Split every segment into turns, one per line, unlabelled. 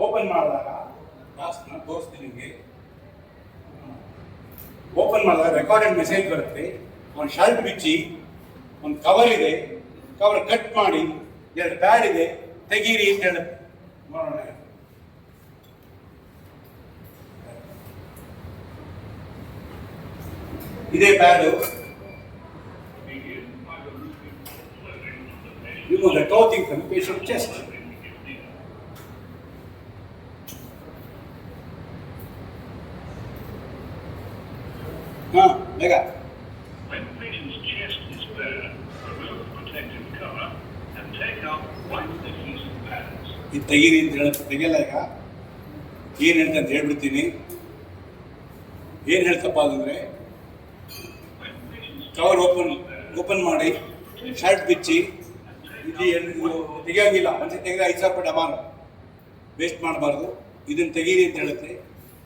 Open ಮಾಡಿದಾಗ ನಾನು ತೋರಿಸ್ತೀನಿ ನಿಮಗೆ ಓಪನ್ ಮಾಡಿದಾಗ ರೆಕಾರ್ಡೆಡ್ ಮೆಸೇಜ್ ಬರುತ್ತೆ ಒಂದು ಶರ್ಟ್ ಬಿಚ್ಚಿ ಒಂದು ಕವರ್ ಇದೆ ಕವರ್ ಕಟ್ ಮಾಡಿ ಎರಡು ಪ್ಯಾಡ್ ಇದೆ ತೆಗೀರಿ ಅಂತ ಹೇಳುತ್ತೆ ನೋಡೋಣ ಇದೇ pad remove the clothing from patient chest. ಹಾ ಬೇಗ
When the patient's chest is bare, remove the protective cover and take out white adhesive pads.
ಇದು ತೆಗೀರಿ ಅಂತ ಹೇಳುತ್ತೆ ತೆಗಿಯಲ್ಲ ಈಗ? ಏನು ಹೇಳ್ತಂತ ಅಂತ ಹೇಳ್ಬಿಡ್ತೀನಿ. ಏನು ಹೇಳ್ತಪ್ಪ
ಅಂದರೆ
ಕವರ್ ಓಪನ್ ಓಪನ್ ಮಾಡಿ ಶರ್ಟ್ ಬಿಚ್ಚಿ ಇದು ತೆಗಿಯೋಂಗಿಲ್ಲ. ಮತ್ತೆ ತೆಗೆದ್ರೆ ಐದು ಸಾವಿರ ರೂಪಾಯಿ ಡಮಾನು ವೇಸ್ಟ್ ಮಾಡಬಾರ್ದು. ಇದನ್ನು ತೆಗೀರಿ ಅಂತ ಹೇಳುತ್ತೆ.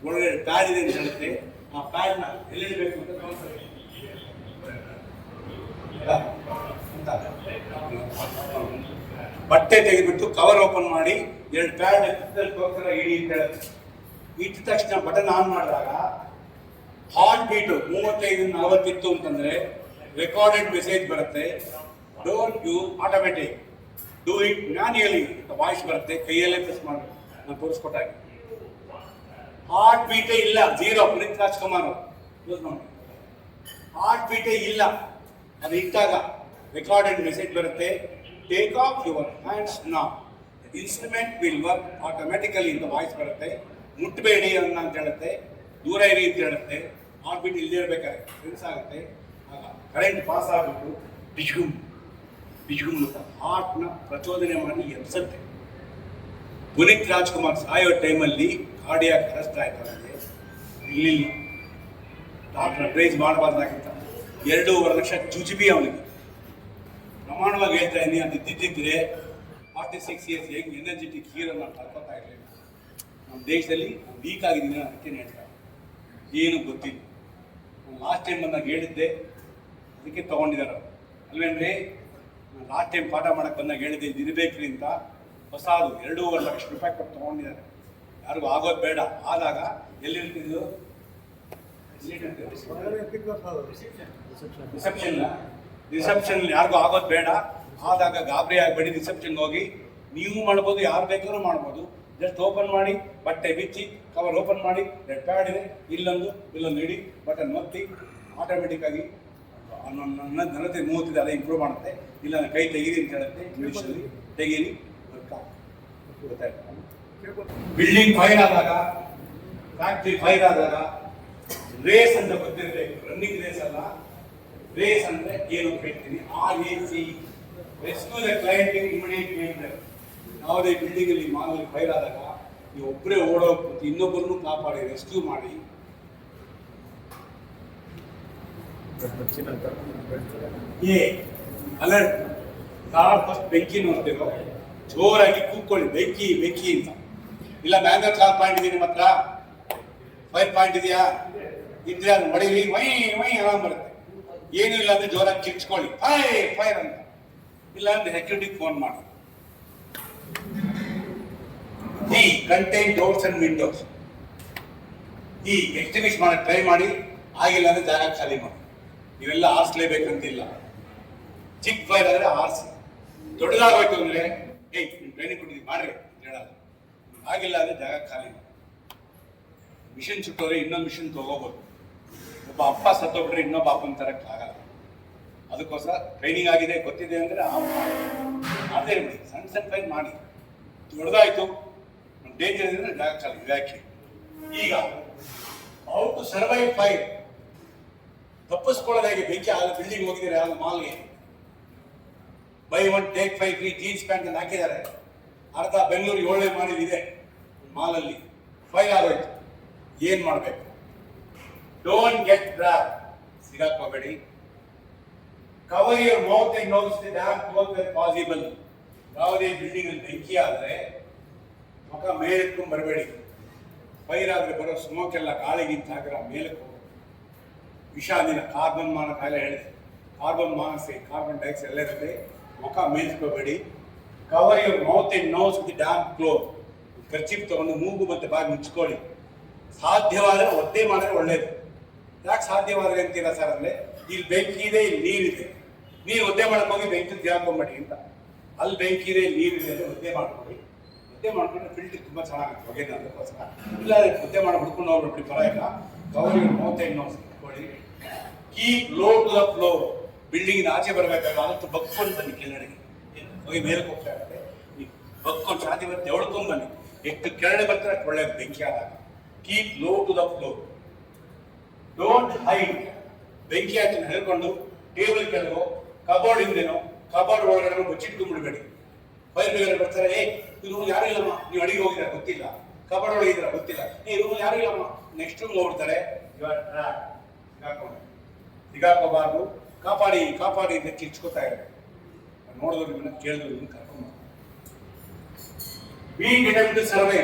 ಒಳ್ಳೆ ಪ್ಯಾಡ್ ಇದೆ ಅಂತ ಹೇಳುತ್ತೆ. ಆ ಪ್ಯಾಡ್ನ ಎಲ್ಲಿಡಬೇಕು ಅಂತ ತೋರಿಸ್ತಾರೆ. ಬಟ್ಟೆ ತೆಗೆದ್ಬಿಟ್ಟು ಕವರ್ ಓಪನ್ ಮಾಡಿ ಎರಡು ಪ್ಯಾಡ್ ಪಕ್ಕದಲ್ಲಿ ಇಡಿ ಅಂತ ಇಟ್ಟ ತಕ್ಷಣ ಬಟನ್ ಆನ್ ಮಾಡಿದಾಗ ಹಾರ್ಟ್ ಬೀಟು ಮೂವತ್ತೈದು ನಲವತ್ತಿತ್ತು ಅಂತಂದ್ರೆ ರೆಕಾರ್ಡೆಡ್ ಮೆಸೇಜ್ ಬರುತ್ತೆ. Don't you automatic do it manually voice ಬರುತ್ತೆ. ಕೈಯಲ್ಲೇ ಪ್ರೆಸ್ ಮಾಡಿ ನಾನು ತೋರಿಸ್ಕೊಟ್ಟಾಗ ಹಾರ್ಟ್ ಬೀಟೇ ಇಲ್ಲ zero Puneeth Rajkumar use heart ಬೀಟೇ ಇಲ್ಲ. ಅದು ಇಟ್ಟಾಗ ರೆಕಾರ್ಡೆಡ್ ಮೆಸೇಜ್ ಬರುತ್ತೆ. ಟೇಕ್ ಆಫ್ ಯುವರ್ ಹ್ಯಾಂಡ್ಸ್ ನಾ ಇನ್ಸ್ಟ್ರೂಮೆಂಟ್ ವಿಲ್ ವರ್ಕ್ ಆಟೋಮೆಟಿಕಲಿ ಅಂತ ವಾಯ್ಸ್ ಬರುತ್ತೆ. ಮುಟ್ಟಬೇಡಿ ಅನ್ನ ಅಂತ ಹೇಳುತ್ತೆ. ದೂರ ಇರಿ ಅಂತ ಹೇಳುತ್ತೆ. ಹಾರ್ಟ್ ಬೀಟ್ ಇಲ್ಲದೇ ಇರಬೇಕಾದ್ರೆ ಸೆನ್ಸ್ ಆಗುತ್ತೆ. ಆಗ ಕರೆಂಟ್ ಪಾಸ್ ಆಗಿಬಿಟ್ಟು ಬಿಜ್ಗುಮ್ ಬಿಜ್ಗುಮ್ ಅಂತ ಹಾರ್ಟ್ನ ಪ್ರಚೋದನೆ ಮಾಡಿ ಎಬ್ಸತ್ತೆ. ಪುನೀತ್ ರಾಜ್ಕುಮಾರ್ ಸಾಯೋ ಟೈಮಲ್ಲಿ ಕಾರ್ಡಿಯಾಕ್ ಅರೆಸ್ಟ್ ಆಯ್ತು ನನಗೆ ಇಲ್ಲಿ ಡಾಕ್ಟರ್ ಅಡ್ವೈಸ್ ಮಾಡಬಾರ್ದಾಗಿತ್ತ. ಎರಡೂವರೆ ಲಕ್ಷ ಜುಜುಬಿ ಅವನಿಗೆ ಪ್ರಮಾಣವಾಗಿ ಹೇಳ್ತಾ ಇದ್ದೀನಿ ಅದು ಇದ್ದಿದ್ದಿದ್ರೆ ಫಾರ್ಟಿ ಸಿಕ್ಸ್ ಇಯರ್ಸ್ ಹೆಂಗ್ ಎನರ್ಜೆಟಿಕ್ ಹೀರೋ ನಾನು ಕಳ್ಕೊತಾ ಇರಲಿಲ್ಲ. ನಮ್ಮ ದೇಶದಲ್ಲಿ ವೀಕ್ ಆಗಿದ್ದೀನಿ ಅದಕ್ಕೆ ಹೇಳ್ತಾ ಏನು ಗೊತ್ತಿಲ್ಲ. ನಾನು ಲಾಸ್ಟ್ ಟೈಮ್ ಬಂದಾಗ ಹೇಳಿದ್ದೆ, ಅದಕ್ಕೆ ತೊಗೊಂಡಿದ್ದಾರೆ. ಅಲ್ವೇನ್ರಿ? ನಾನು ಲಾಸ್ಟ್ ಟೈಮ್ ಪಾಠ ಮಾಡಕ್ಕೆ ಬಂದಾಗ ಹೇಳಿದ್ದೆ ಇದು ಇರಬೇಕ್ರಿ ಅಂತ. ಹೊಸದು, ಎರಡೂವರೆ ಲಕ್ಷ ರೂಪಾಯಿ ಕೊಟ್ಟು ತಗೊಂಡಿದ್ದಾರೆ. ಯಾರಿಗೂ ಆಗೋದು ಬೇಡ. ಆದಾಗ ಎಲ್ಲಿರ್ತಿದ್ದು ರಿಸೆಪ್ಷನ್ ರಿಸೆಪ್ಷನ್ ಯಾರಿಗೂ ಆಗೋದು ಬೇಡ. ಆದಾಗ ಗಾಬರಿ ಆಗಬೇಡಿ ರಿಸೆಪ್ಷನ್ಗೆ ಹೋಗಿ. ನೀವು ಮಾಡ್ಬೋದು, ಯಾರು ಬೇಕಾದ್ರೂ ಮಾಡ್ಬೋದು. ಜಸ್ಟ್ ಓಪನ್ ಮಾಡಿ, ಬಟ್ಟೆ ಬಿಚ್ಚಿ ಕವರ್ ಓಪನ್ ಮಾಡಿ ರೆಡ್ ಪ್ಯಾಡ್ ಇದೆ, ಇಲ್ಲೊಂದು ಇಲ್ಲೊಂದು ಇಡಿ ಬಟನ್ ಒತ್ತಿ ಆಟೋಮೆಟಿಕ್ ಆಗಿ ನನ್ನ ಜನತೆ ಮೂವತ್ತಿದೆ, ಅದೇ ಇಂಪ್ರೂವ್ ಮಾಡುತ್ತೆ. ಇಲ್ಲ ಕೈ ತೆಗೀರಿ ಅಂತ ಹೇಳುತ್ತೆ. ಇಂಗ್ಲೀಷಲ್ಲಿ ತೆಗೀರಿ ಗೊತ್ತಾಯ್ತು? ಬಿಲ್ಡಿಂಗ್ ಫೈರ್ ಆದಾಗ ಫ್ಯಾಕ್ಟ್ರಿ ಫೈರ್ ಆದಾಗ ರೇಸ್ ಅಂತ ಗೊತ್ತಿರಬೇಕು. ರನ್ನಿಂಗ್ ರೇಸ್ ಅಲ್ಲ. ರೇಸ್ ಅಂದ್ರೆ ಏನು ಹೇಳ್ತೀನಿ. R a rescue the client immediate ಅಂದ್ರೆ ಯಾವುದೇ ಬಿಲ್ಡಿಂಗ್ ಅಲ್ಲಿ ಮಾಮೂಲಿ ಫೈರ್ ಆದಾಗ ನೀವು ಒಬ್ಬರೇ ಓಡೋಗ್ಬಿಟ್ಟು ಇನ್ನೊಬ್ಬರನ್ನು ಕಾಪಾಡಿ ರೆಸ್ಕ್ಯೂ ಮಾಡಿ. ಏ ಅಲರ್ಟ್ ಕಾರ್ ಫಸ್ಟ್ ಬೆಂಕಿ ನೋಡ್ತೀರೋ. ಜೋರಾಗಿ ಕೂತ್ಕೊಳ್ಳಿ. ಬೆಂಕಿ ಬೆಂಕಿ ಅಂತ. ಇಲ್ಲ ಮ್ಯಾಂಗಲ್ ಕಾಲ್ ಪಾಯಿಂಟ್ ಇದೆ ನಿಮ್ಮ ಹತ್ರ ಫೈರ್ ಪಾಯಿಂಟ್ ಇದೆಯಾ? ಇದ್ರೆ ಅದು ಮಡಿಲಿ ವೈ ವೈ ಆರಾಮ್ ಬರುತ್ತೆ. ಏನೂ ಇಲ್ಲ ಅಂದ್ರೆ ಜೋರಾಗಿ ಕಿರ್ಚ್ಕೊಳ್ಳಿ. ಫೈ ಫೈರ್ ಅಂತ. ಇಲ್ಲ ಅಂದ್ರೆ ಸೆಕ್ಯೂರಿಟಿ ಫೋನ್ ಮಾಡಿ. ಈ ಕಂಟೈನ್ ಡೋರ್ಸ್ ಅಂಡ್ ವಿಂಡೋಸ್ ಈ ಎಕ್ಸ್ಟಿಂಗ್ವಿಷ್ ಮಾಡಕ್ ಟ್ರೈ ಮಾಡಿ. ಆಗಿಲ್ಲ ಅಂದ್ರೆ ಜಾಗ ಖಾಲಿ ಮಾಡಿ. ಇವೆಲ್ಲ ಆರಿಸ್ಲೇಬೇಕಂತಿಲ್ಲ ಚಿಕ್ಕ ಫೈರ್ ಆದ್ರೆ ಆರಿಸಿ ದೊಡ್ಡದಾಗೋಯ್ತು ಅಂದ್ರೆ, ಏಯ್ ಟ್ರೈನಿಂಗ್ ಕೊಟ್ಟಿದ್ದೀವಿ ಮಾಡ್ರಿ. ಆಗಿಲ್ಲ ಅಂದರೆ ಜಾಗ ಖಾಲಿ ಮಿಷಿನ್ ಸುಟ್ಟೋದ್ರೆ ಇನ್ನೊಂದು ಮಿಷನ್ ತಗೋಬೋದು. ಒಬ್ಬ ಅಪ್ಪ ಸತ್ತೋಗ್ಬಿಟ್ರೆ ಇನ್ನೊಬ್ಬ ಅಪ್ಪನ ತರಕ್ಕೆ ಆಗಲ್ಲ ಅದಕ್ಕೋಸ್ಕರ ಟ್ರೈನಿಂಗ್ ಆಗಿದೆ, ಗೊತ್ತಿದೆ ಅಂದ್ರೆ ಆ ಮಾಡಿ ಮಾಡದೇ ಇರ್ಬಿಡಿ ಸಣ್ಣ ಸಣ್ಣ ಫೈನ್ ಮಾಡಿ. ದೊಡ್ಡದಾಯ್ತು. ಡೇಂಜರ್ ಇದ್ರೆ ಜಾಗ ಖಾಲಿ ವ್ಯಾಖ್ಯೆ ಈಗ ಹೌ ಟು ಸರ್ವೈವ್ ಫೈರ್ ತಪ್ಪಿಸ್ಕೊಳ್ಳೋದಾಗಿ ಬೆಂಕಿ ಆ ಬಿಲ್ಡಿಂಗ್ ಹೋಗಿದ್ದಾರೆ ಯಾವ ಮಾಲ್ಗೆ. Buy one take five free jeans pant ಹಾಕಿದ್ದಾರೆ. ಅರ್ಧ ಬೆಂಗಳೂರು ಏಳನೇ ಮಾಡಿ ಇದೆ. ಮಾಲಲ್ಲಿ. ಫೈರ್ ಆಗೋಯ್ತು. ಏನ್ ಮಾಡ್ಬೇಕು? Don't get trap ಸಿಗಾಕೋಬೇಡಿ cover your mouth and nose the damp close possible. ಯಾವುದೇ ಬಿಲ್ಡಿಂಗ್ ಅಲ್ಲಿ ಬೆಂಕಿ ಆದ್ರೆ ಮುಖ ಮೇಲೆತ್ಕೊಂಡ್ ಬರಬೇಡಿ. ಫೈರ್ ಆದ್ರೆ ಬರೋ ಸ್ಮೋಕ್ ಎಲ್ಲ ಗಾಳಿಗಿಂತ ಹಾಕಿರ ಮೇಲಕ್ಕೆ ಹೋಗ್ಬೇಕು. ವಿಷಾದಿನ ಕಾರ್ಬನ್ ಮಾನ ಕಾಯಿಲೆ ಹೇಳಿದೆ. ಕಾರ್ಬನ್ ಮಾನಕ್ಸೈಡ್ ಕಾರ್ಬನ್ ಡೈಆಕ್ಸೈಡ್ ಎಲ್ಲ ಇರುತ್ತೆ ಮುಖ ಮೇಲ್ಸ್ಕೋಬೇಡಿ. Cover your mouth and nose with damp cloth kerchief ತಗೊಂಡು ಮೂಗು ಮತ್ತೆ ಬಾಗಿ ಮುಚ್ಕೊಳ್ಳಿ. ಸಾಧ್ಯವಾದರೆ ಒದ್ದೆ ಮಾಡಿದ್ರೆ ಒಳ್ಳೇದು. ಯಾಕೆ ಸಾಧ್ಯವಾದರೆ ಅಂತೀರಾ ಸರ್ ಅಂದ್ರೆ, ಇಲ್ಲಿ ಬೆಂಕಿ ಇದೆ ಇಲ್ಲಿ ನೀರಿದೆ. ನೀರು ಒದ್ದೆ ಮಾಡಕ್ ಹೋಗಿ ಬೆಂಕಿ ಹಾಕೊಂಬೇಡಿ ಅಂತ. ಅಲ್ಲಿ ಬೆಂಕಿ ಇದೆ ನೀರಿದೆ ಅಂತ ಒದ್ದೆ ಮಾಡ್ಕೊಳ್ಳಿ. ಒದ್ದೆ ಮಾಡ್ಕೊಂಡ್ರೆ ಫಿಲ್ಟರ್ ತುಂಬಾ ಚೆನ್ನಾಗುತ್ತೆ ಹೊಗೆ ಅದಕ್ಕೋಸ್ಕರ ಇಲ್ಲ ಒದ್ದೆ ಮಾಡಿ ಹುಡ್ಕೊಂಡು ಹೋಗ್ಬಿಟ್ಟು ಪರವಾಗಿಲ್ಲ. ಗೌರಿ ಮೂವತ್ತೈದು ನೋಸ್ ಇಟ್ಕೊಳ್ಳಿ keep low to the floor building ಆಚೆ ಬರಬೇಕಾದ್ರೆ ಆದಷ್ಟು ಬಗ್ಕೊಂಡು ಬನ್ನಿ ಕೆಳಗಡೆಗೆ. ಹೋಗಿ ಮೇಲಕ್ಕೆ ಹೋಗ್ತಾ ಇರುತ್ತೆ ಈ ಬಗ್ಕೊಂಡು ಸಾಧ್ಯ ಬರುತ್ತೆ ಎಳ್ಕೊಂಡ್ ಬನ್ನಿ ಎಷ್ಟು ಕೆರಳೆ ಬರ್ತಾರೆ ಒಳ್ಳೆ ಬೆಂಕಿ ಆದಾಗ keep low to the floor don't hide ಬೆಂಕಿ ಆಯ್ತು ಹೇಳ್ಕೊಂಡು ಟೇಬಲ್ ಕೆಳಗೋ ಕಬೋರ್ಡ್ ಹಿಂದೆನೋ ಕಬೋರ್ಡ್ ಒಳಗಡೆ ಬಚ್ಚಿಟ್ಕೊಂಡ್ಬಿಡ್ಬೇಡಿ ಫೈರ್ ಬ್ರಿಗೇಡ್ ಬರ್ತಾರೆ ಏ ಈ ರೂಮ್ ಯಾರು ಇಲ್ಲಮ್ಮ ನೀವು ಅಡಿಗೆ ಹೋಗಿದ್ರೆ ಗೊತ್ತಿಲ್ಲ. ಕಬೋರ್ಡ್ ಒಳಗೆ ಇದ್ರೆ ಗೊತ್ತಿಲ್ಲ. ಏ ರೂಮ್ ಯಾರು ಇಲ್ಲಮ್ಮ ನೆಕ್ಸ್ಟ್ ರೂಮ್ ಹೋಗ್ಬಿಡ್ತಾರೆ ಸಿಗಾಕೊಂಡು ಸಿಗಾಕೋಬಾರ್ದು ಕಾಪಾಡಿ ಕಾಪಾಡಿ ಅಂತ ಕಿಚ್ಕೋತಾ ಇದ್ದಾರೆ. ನೋಡಿದವ್ರಿಗೆ ಕೇಳಿದವ್ರಿಗೆ ಕರ್ಕೊಂಡು ಬಿ ಡಿಟೆಕ್ಟ್ ಸರ್ವೇ.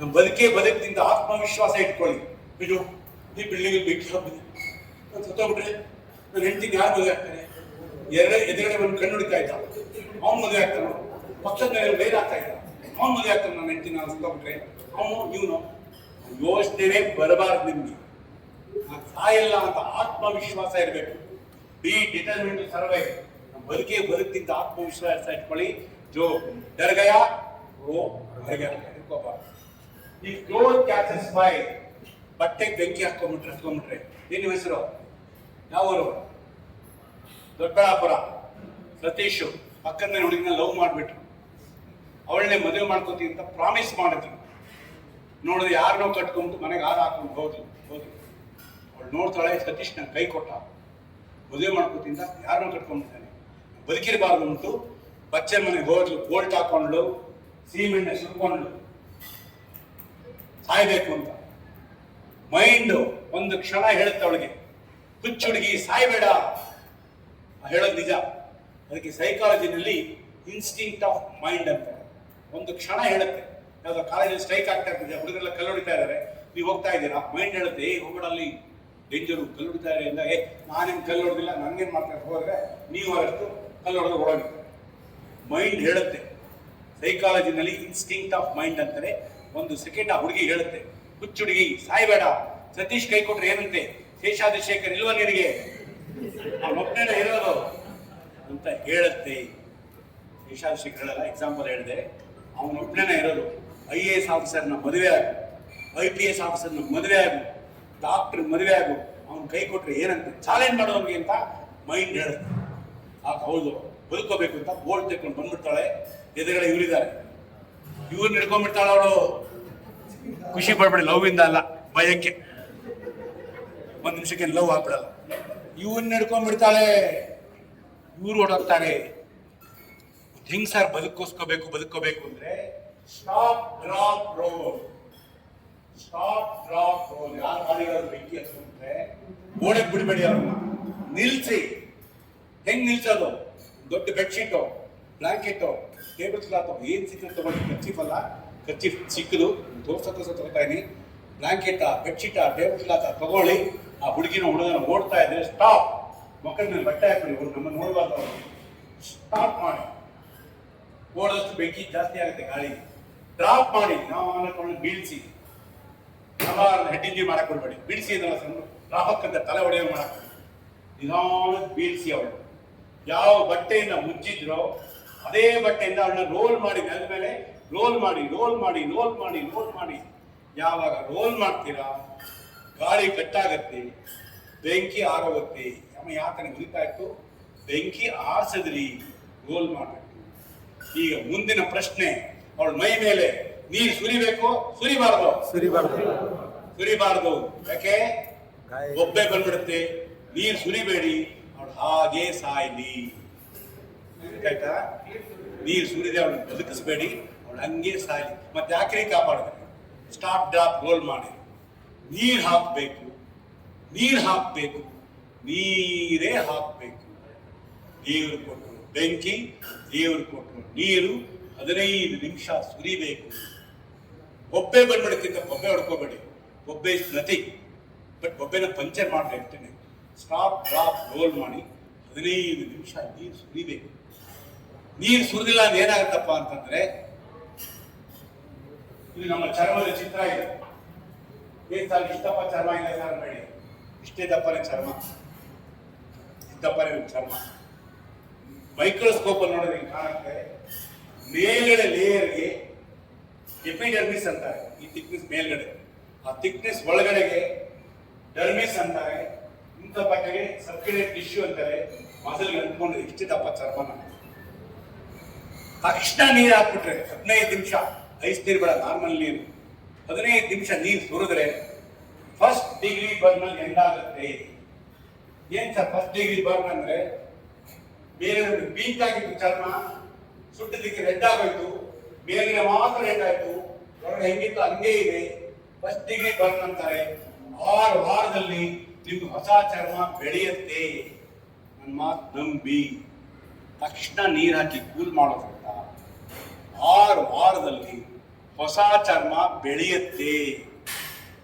ನಮ್ಮ ಬದುಕೆ ಬದುಕಿನಿಂದ ಆತ್ಮವಿಶ್ವಾಸ ಇಟ್ಕೊಳ್ಳಿ. ಇದು ಈ ಬಿಲ್ಡಿಂಗ್ ಬೆಂಕಿ ಹಬ್ಬಿದೆ ನಾನು ಸತ್ತೋಗ್ಬಿಟ್ರೆ ನನ್ನ ಹೆಂಡತಿ ಯಾರು ಮದುವೆ ಆಗ್ತಾರೆ? ಎರಡೇ, ಎದುರುಗಡೆ ಒಂದು ಕಣ್ಣು ಹಿಡಿತಾ ಇದ್ದ. ಅವ್ನು ಮದುವೆ ಆಗ್ತಾನೆ ಪಕ್ಷದ ಮೇಲೆ ಬೇರೆ ಆಗ್ತಾ ಇದ್ದ. ಅವ್ನು ಮದುವೆ ಆಗ್ತಾನೆ ನನ್ನ ಹೆಂಡತಿ ನಾನು ಸತ್ತೋಗ್ಬಿಟ್ರೆ. ಅವನು, ಇವನು. ಯೋಚನೆ ಬರಬಾರ್ದು ನಿಮ್ಗೆ. ಸಾಯಿಲ್ಲ ಅಂತ ಆತ್ಮವಿಶ್ವಾಸ ಇರಬೇಕು. Be determine survey survive. ಬದುಕೆ ಬದುಕಿನಿಂದ ಆತ್ಮವಿಶ್ವಾಸ ಇಟ್ಕೊಳ್ಳಿ. ಜೋ गया ಓ ಡರ್ಗಯ गया ಈ ಕ್ಲೋತ್ ಕ್ಯಾಚಸ್ ಬೈ ಬಟ್ಟೆಗೆ ಬೆಂಕಿ ಹಾಕೊಂಡ್ಬಿಟ್ರೆ ಹತ್ಕೊಂಡ್ಬಿಟ್ರೆ ನಿಮ್ಮ ಹೆಸರು? ಯಾವರು ದೊಡ್ಡಬಳ್ಳಾಪುರ ಸತೀಶು, ಪಕ್ಕದ ಹುಡುಗಿನ ಲವ್ ಮಾಡ್ಬಿಟ್ರು. ಅವಳನ್ನೇ ಮದುವೆ ಮಾಡ್ಕೋತೀನಿ ಅಂತ ಪ್ರಾಮಿಸ್ ಮಾಡಿದ್ರು. ನೋಡಿದ್ರೆ ಯಾರನ್ನೋ ಕಟ್ಕೊಂಡು ಮನೆಗೆ ಹಾರ ಹಾಕೊಂಡು ಹೋದ್ರು. ಹೋದ್ರು. ಅವಳು ನೋಡ್ತಾಳೆ, ಸತೀಶ್ ನಂಗೆ ಕೈ ಕೊಟ್ಟ. ಮದುವೆ ಮಾಡ್ಕೋತಿಂದ ಯಾರನ್ನೋ ಕಟ್ಕೊಂಡ್ಬಿಡ್ತಾನೆ ಬದುಕಿರಬಾರ್ದು ಉಂಟು ಬಚ್ಚೆ ಮನೆ ಹೋದ್ಲು ಗೋಲ್ಟ್ ಹಾಕೊಂಡು, ಸೀಮೆಣ್ಣೆ ಸುರ್ಕೊಂಡು ಸಾಯ್ಬೇಕು ಅಂತ ಮೈಂಡ್ ಒಂದು ಕ್ಷಣ ಹೇಳುತ್ತೆ ಅವಳಿಗೆ ಹುಚ್ಚುಡುಗಿ ಸಾಯ್ಬೇಡ. ಹೇಳೋದು ನಿಜ. ಅದಕ್ಕೆ ಸೈಕಾಲಜಿನಲ್ಲಿ ಇನ್ಸ್ಟಿಂಕ್ಟ್ ಆಫ್ ಮೈಂಡ್ ಅಂತ. ಒಂದು ಕ್ಷಣ ಹೇಳುತ್ತೆ. ಯಾವ್ದೋ ಕಾಲೇಜಲ್ಲಿ ಸ್ಟ್ರೈಕ್ ಆಗ್ತಾ ಇರ್ತದೆ, ಹುಡುಗರೆಲ್ಲ ಕಲ್ಲು ಹೊಡಿತಾ ಇದ್ದಾರೆ. ನೀವು ಹೋಗ್ತಾ ಇದ್ದೀರಾ? ಮೈಂಡ್ ಹೇಳುತ್ತೆ ಏ ಹೋಗ್ಬೇಡ ಅಲ್ಲಿ ಡೇಂಜರು ಕಲ್ಲು ಹೊಡಿತಾ ಇದ್ದಾರೆ ಅಂದ ಏ, ನಾನೇನು ಕಲ್ಲು ಹೊಡೆದಿಲ್ಲ ನನಗೇನು ಮಾಡ್ತಾ ಹೋದ್ರೆ ನೀವು ಅವರಷ್ಟು ಕಲ್ಲು ಹೊಡೆದು ಹೊರಗೆ ಮೈಂಡ್ ಹೇಳುತ್ತೆ ಸೈಕಾಲಜಿನಲ್ಲಿ ಇನ್ಸ್ಟಿಂಕ್ಟ್ ಆಫ್ ಮೈಂಡ್ ಅಂತಾರೆ. ಒಂದು ಸೆಕೆಂಡ್ ಆ ಹುಡುಗಿ ಹೇಳುತ್ತೆ. ಹುಚ್ಚು ಹುಡುಗಿ, ಸಾಯ್ಬೇಡ. ಸತೀಶ್ ಕೈ ಕೊಟ್ರೆ ಏನಂತೆ? ಶೇಷಾದ್ರಿ ಶೇಖರ್ ಇಲ್ವಾ ನಿನಗೆ ಒಬ್ಬನೇ ಇರೋದು. ಅಂತ ಹೇಳುತ್ತೆ. ಶೇಷಾದ್ರಿ ಶೇಖರ್ ಹೇಳಲ್ಲ ಎಕ್ಸಾಂಪಲ್ ಹೇಳಿದೆ. ಅವನೊಬ್ಬನೇ ಇರೋದು. ಐ ಎ ಎಸ್ ಆಫೀಸರ್ನ ಮದುವೆ ಆಗು. ಐ ಪಿ ಎಸ್ ಆಫೀಸರ್ನ ಮದುವೆ ಆಗು. ಡಾಕ್ಟರ್ ಮದುವೆ ಆಗು. ಅವ್ನ ಕೈ ಕೊಟ್ರೆ ಏನಂತೆ? ಚಾಲೆಂಜ್ ಮಾಡೋನಿಗೆ ಅಂತ ಮೈಂಡ್ ಹೇಳುತ್ತೆ. ಆಗ ಹೌದು. ಬದುಕೋಬೇಕು ಅಂತ ಬೋರ್ಡ್ ತೆಕ್ಕೊಂಡು ಬಂದ್ಬಿಡ್ತಾಳೆ. ಎದುರುಗಡೆ ಇವರಿದ್ದಾರೆ. ಇವ್ರು ನಡ್ಕೊಂಡ್ಬಿಡ್ತಾಳೆ ಅವಳು. ಖುಷಿ ಪಡ್ಬೇಡಿ ಲವ್ ಇಂದ ಅಲ್ಲ, ಭಯಕ್ಕೆ. ಒಂದ್ ನಿಮಿಷಕ್ಕೆ ಲವ್ ಆಗ್ಬಿಡಲ್ಲ ಇವನ್ ನಡ್ಕೊಂಡ್ಬಿಡ್ತಾಳೆ. ಇವ್ರು ಓಡೋಗ್ತಾರೆ ಹೆಂಗ್ ಸರ್ ಬದುಕೋಸ್ಕೋಬೇಕು ಬದುಕೋಬೇಕು ಅಂದ್ರೆ stop drop roll stop drop roll ಯಾರು ಬೆಂಕಿ ಹಚ್ಕೊಂಡ್ರೆ ಓಡಕ್ ಬಿಡಬೇಡಿ ಅವ್ರನ್ನ. ನಿಲ್ಸಿ. ಹೆಂಗ್ ನಿಲ್ಸೋದು? ದೊಡ್ಡ ಬೆಡ್ಶೀಟು ಬ್ಲಾಂಕೆಟು ಟೇಬಲ್ ಕ್ಲಾತ್ ಏನ್ ಸಿಕ್ಕರೆ ತಗೊಂಡು ಕರ್ಚೀಫ್ ಅಲ್ಲ? ಕರ್ಚೀಫ್ ಸಿಕ್ಕದು ದೋಸ್ತ ತಗೋತಾ ಇದೀನಿ. ಬ್ಲಾಂಕೆಟ ಬೆಡ್ಶೀಟ ಟೇಬಲ್ ಕ್ಲಾತ್ ತಗೊಳ್ಳಿ. ಆ ಹುಡುಗಿನ, ಹುಡುಗನ ಓಡ್ತಾ ಇದ್ರೆ ಸ್ಟಾಪ್ ಮಕ್ಕಳ ಮೇಲೆ ಬಟ್ಟೆ ಹಾಕೊಳ್ಳಿ ಇವ್ರು ನಮ್ಮನ್ನು ನೋಡಬಾರ್ದು ಅವರು. ಸ್ಟಾಪ್ ಮಾಡಿ. ಓಡೋಷ್ಟು ಬೆಂಕಿ ಜಾಸ್ತಿ ಆಗುತ್ತೆ ಗಾಳಿ. ಡ್ರಾಪ್ ಮಾಡಿ. ನಾವು ಬೀಳಿಸಿ. ಬೀಳ್ಸಿ ಹೆಡ್ ಇಂಜಿ ಮಾಡಕ್ಕೆ ಬಿಡ್ಬೇಡಿ. ಬೀಳ್ಸಿ ಇದಲ್ಲ ಸಣ್ಣ ರಾಹಕ್ ಅಂತ ತಲೆ ಒಡೆಯೋ ಮಾಡಕ್ಕೆ ನಿಧಾನ ಬೀಳ್ಸಿ ಅವಳು. ಯಾವ ಬಟ್ಟೆಯಿಂದ ಮುಚ್ಚಿದ್ರೋ ಅದೇ ಬಟ್ಟೆಯಿಂದ ಅವಳನ್ನ ರೋಲ್ ಮಾಡಿ ಮೇಲೆ ರೋಲ್ ಮಾಡಿ ರೋಲ್ ಮಾಡಿ ರೋಲ್ ಮಾಡಿ ರೋಲ್ ಮಾಡಿ. ಯಾವಾಗ ರೋಲ್ ಮಾಡ್ತೀರಾ? ಗಾಳಿ ಕಟ್ಟಾಗತ್ತೆ ಬೆಂಕಿ ಆರೋಗುತ್ತೆ ಅಮ್ಮ ಯಾತನೆ ಮುರಿತಾ ಇತ್ತು? ಬೆಂಕಿ ಆರಿಸಿದ್ರಿ ರೋಲ್ ಮಾಡಬೇಕು. ಈಗ ಮುಂದಿನ ಪ್ರಶ್ನೆ ಅವಳ ಮೈ ಮೇಲೆ ನೀರು ಸುರಿಬೇಕು ಸುರಿಬಾರ್ದು.
ಸುರಿಬಾರ್ದು.
ಸುರಿಬಾರ್ದು. ಯಾಕೆ? ಒಬ್ಬೆ ಬಂದ್ಬಿಡುತ್ತೆ. ನೀರು ಸುರಿಬೇಡಿ. ಹಾಗೆ ಸಾಯ್ಲಿ ಆಯ್ತಾ? ನೀರು ಸುರಿದೆ ಅವಳು ಬದುಕಿಸ್ಬೇಡಿ. ಅವಳು ಹಂಗೆ ಸಾಯ್ಲಿ. ಮತ್ತೆ ಯಾಕೆ ಕಾಪಾಡಿದ್ರೆ ಸ್ಟಾಪ್ ಡ್ರಾಪ್ ರೋಲ್ ಮಾಡಿ. ನೀರು ಹಾಕಬೇಕು. ನೀರು ಹಾಕಬೇಕು. ನೀರೇ ಹಾಕಬೇಕು. ದೇವರು ಕೊಟ್ಟರು ಬೆಂಕಿ, ದೇವರು ಕೊಟ್ಟರು ನೀರು ಹದಿನೈದು ನಿಮಿಷ ಸುರಿಬೇಕು. ಒಬ್ಬೆ ಬಂದ್ಬಿಡಕ್ಕಿಂತ ಬೊಬ್ಬೆ ಹೊಡ್ಕೋಬೇಡಿ. ಬೊಬ್ಬೆ ಇಸ್ ನಥಿಂಗ್. ಬಟ್ ಬೊಬ್ಬೆನ ಪಂಚರ್ ಮಾಡ್ತಾ ಇರ್ತೇನೆ ಸ್ಟಾಪ್ ಡ್ರಾಪ್ ರೋಲ್ ಮಾಡಿ ಹದಿನೈದು ನಿಮಿಷ ನೀರು ಸುರಿಬೇಕು. ನೀರು ಸುರಿದಿಲ್ಲ ಅಂದ್ರೆ ಏನಾಗುತ್ತಪ್ಪ ಅಂತಂದ್ರೆ ಇದು ನಮ್ಮ ಚರ್ಮದ ಚಿತ್ರ ಇದೆ. ಏನ್ ಇಷ್ಟಪ್ಪ ಚರ್ಮ ಇಲ್ಲ ಸರ್ ಬೇಡಿ ಇಷ್ಟೇ ದಪ್ಪನೇ ಚರ್ಮ. ದಪ್ಪನೇ ಚರ್ಮ. ಮೈಕ್ರೋಸ್ಕೋಪ್ ಅಲ್ಲಿ ನೋಡಿದ್ರೆ ಹಿಂಗ್ ಕಾಣುತ್ತೆ. ಮೇಲ್ಗಡೆ ಲೇಯರ್ಗೆ ಎಪಿಡರ್ಮಿಸ್ ಅಂತಾರೆ. ಈ ಥಿಕ್ನೆಸ್ ಮೇಲ್ಗಡೆ. ಆ ಥಿಕ್ನೆಸ್ ಒಳಗಡೆಗೆ ಡರ್ಮಿಸ್ ಅಂತಾರೆ. ಇಂಥ ಪಕ್ಕಗೆ ಸರ್ಕ್ಯುಲೇಟ್ ಟಿಶ್ಯೂ ಅಂತಾರೆ ಮೊದಲು ಅಂದ್ಕೊಂಡು ಇಷ್ಟು ದಪ್ಪ ಚರ್ಮನ ತಕ್ಷಣ ನೀರು ಹಾಕ್ಬಿಟ್ರೆ ಹದಿನೈದು ನಿಮಿಷ, ಐಸ್ ನೀರು ಬೇಡ ನಾರ್ಮಲ್ ನೀರು. ಹದಿನೈದು ನಿಮಿಷ ನೀರು ಸುರಿದ್ರೆ ಫಸ್ಟ್ ಡಿಗ್ರಿ ಬರ್ನ್ ಅಲ್ಲಿ ಎಂದಾಗುತ್ತೆ ಏನ್ ಸರ್ ಫಸ್ಟ್ ಡಿಗ್ರಿ ಬರ್ನ್ ಅಂದ್ರೆ ಬೇರೆ ಪೀಕ್ ಆಗಿತ್ತು ಚರ್ಮ ಸುಟ್ಟದಿಕ್ಕೆ ರೆಡ್ ಆಗೋಯ್ತು ಮೇಲಿನ ಮಾತ್ರ ರೆಡ್ ಆಯ್ತು. ಹೊರಗಡೆ ಹೆಂಗಿತ್ತು? ಹಂಗೆ ಇದೆ. ಫಸ್ಟ್ ಡಿಗ್ರಿ ಬರ್ನ್ ಅಂತಾರೆ. ಆರು ವಾರದಲ್ಲಿ ನಿಮ್ಗೆ ಹೊಸ ಚರ್ಮ ಬೆಳೆಯುತ್ತೆ. ನನ್ನ ಮಾತು ನಂಬಿ. ತಕ್ಷಣ ನೀರು ಹಾಕಿ ಕೂಲ್ ಮಾಡೋದ್ರಿಂದ ಆರು ವಾರದಲ್ಲಿ ಹೊಸ ಚರ್ಮ ಬೆಳೆಯುತ್ತೆ.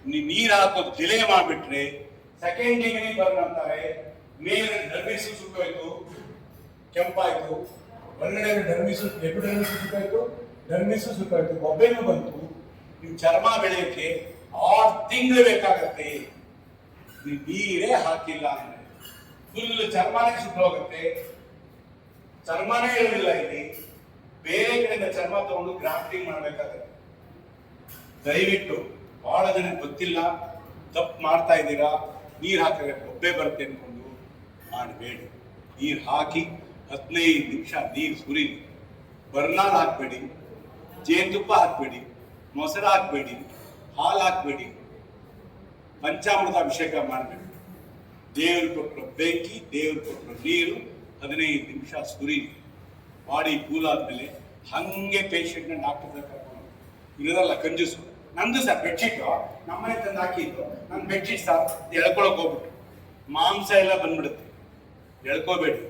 ನೀರು ಹಾಕೋದು ಡಿಲೇ ಮಾಡಿಬಿಟ್ರೆ ಸೆಕೆಂಡ್ ಡಿಗ್ರಿ ಬರ್ನಂತಾರೆ ಮೇಲೆ ಡರ್ಮಿಸು ಸುಟ್ಟೋಯ್ತು ಕೆಂಪಾಯ್ತು. ಒಳಗಡೆ ಡರ್ಮಿಸು ಎಪಿಡರ್ಮಿಸು ಸುಟ್ಟೋಯ್ತು ಡರ್ಮಿಸು ಸುಟ್ಟೋಯ್ತು ಒಬ್ಬೇನು ಬಂತು. ನೀವು ಚರ್ಮ ಬೆಳೆಯೋಕ್ಕೆ ಆರು ತಿಂಗಳು ಬೇಕಾಗತ್ತೆ. ನೀರೇ ಹಾಕಿಲ್ಲ ಅಂದ್ರೆ ಫುಲ್ ಚರ್ಮನೇ ಸುಟ್ಟೋಗುತ್ತೆ ಚರ್ಮನೇ ಇರೋದಿಲ್ಲ ಇಲ್ಲಿ. ಬೇರೆ ಕಡೆಯಿಂದ ಚರ್ಮ ತಗೊಂಡು ಗ್ರಾಫ್ಟಿಂಗ್ ಮಾಡ್ಬೇಕಾದ್ರೆ ದಯವಿಟ್ಟು ಬಹಳ ಜನ ಗೊತ್ತಿಲ್ಲ, ತಪ್ಪು ಮಾಡ್ತಾ ಇದ್ದೀರಾ, ನೀರು ಹಾಕಿದ್ರೆ ಒಬ್ಬೆ ಬರುತ್ತೆ ಅನ್ಕೊಂಡು ಮಾಡಬೇಡಿ. ನೀರು ಹಾಕಿ ಹದಿನೈದು ನಿಮಿಷ ನೀರು ಸುರಿ, ಬರ್ನಾಲ್ ಹಾಕಬೇಡಿ, ಜೇನುತುಪ್ಪ ಹಾಕ್ಬೇಡಿ, ಮೊಸರು ಹಾಕ್ಬೇಡಿ, ಹಾಲು ಹಾಕಬೇಡಿ. ಪಂಚಾಮೃತ ಅಭಿಷೇಕ ಮಾಡಬೇಕು. ದೇವರು ಕೊಟ್ಟರು ಬೆಂಕಿ, ದೇವರು ಕೊಟ್ಟರು ನೀರು, ಹದಿನೈದು ನಿಮಿಷ ಸುರಿ ಬಾಡಿ ಕೂಲ್ ಆದ್ಮೇಲೆ ಹಂಗೆ ಪೇಷಂಟ್ನ ಡಾಕ್ಟರ್ ಕರ್ಕೊಂಡು ಇರೋದಲ್ಲ ಕಂಜೂಸು. ನಂದು ಸರ್ ಬೆಡ್ಶೀಟು ನಮ್ಮನೆ ತಂದು ಹಾಕಿದ್ದು. ನನ್ನ ಬೆಡ್ಶೀಟ್ ಸರ್ ಎಳ್ಕೊಳಕ್ ಹೋಗ್ಬಿಟ್ಟು ಮಾಂಸ ಎಲ್ಲ ಬಂದ್ಬಿಡುತ್ತೆ. ಎಳ್ಕೋಬೇಡಿ.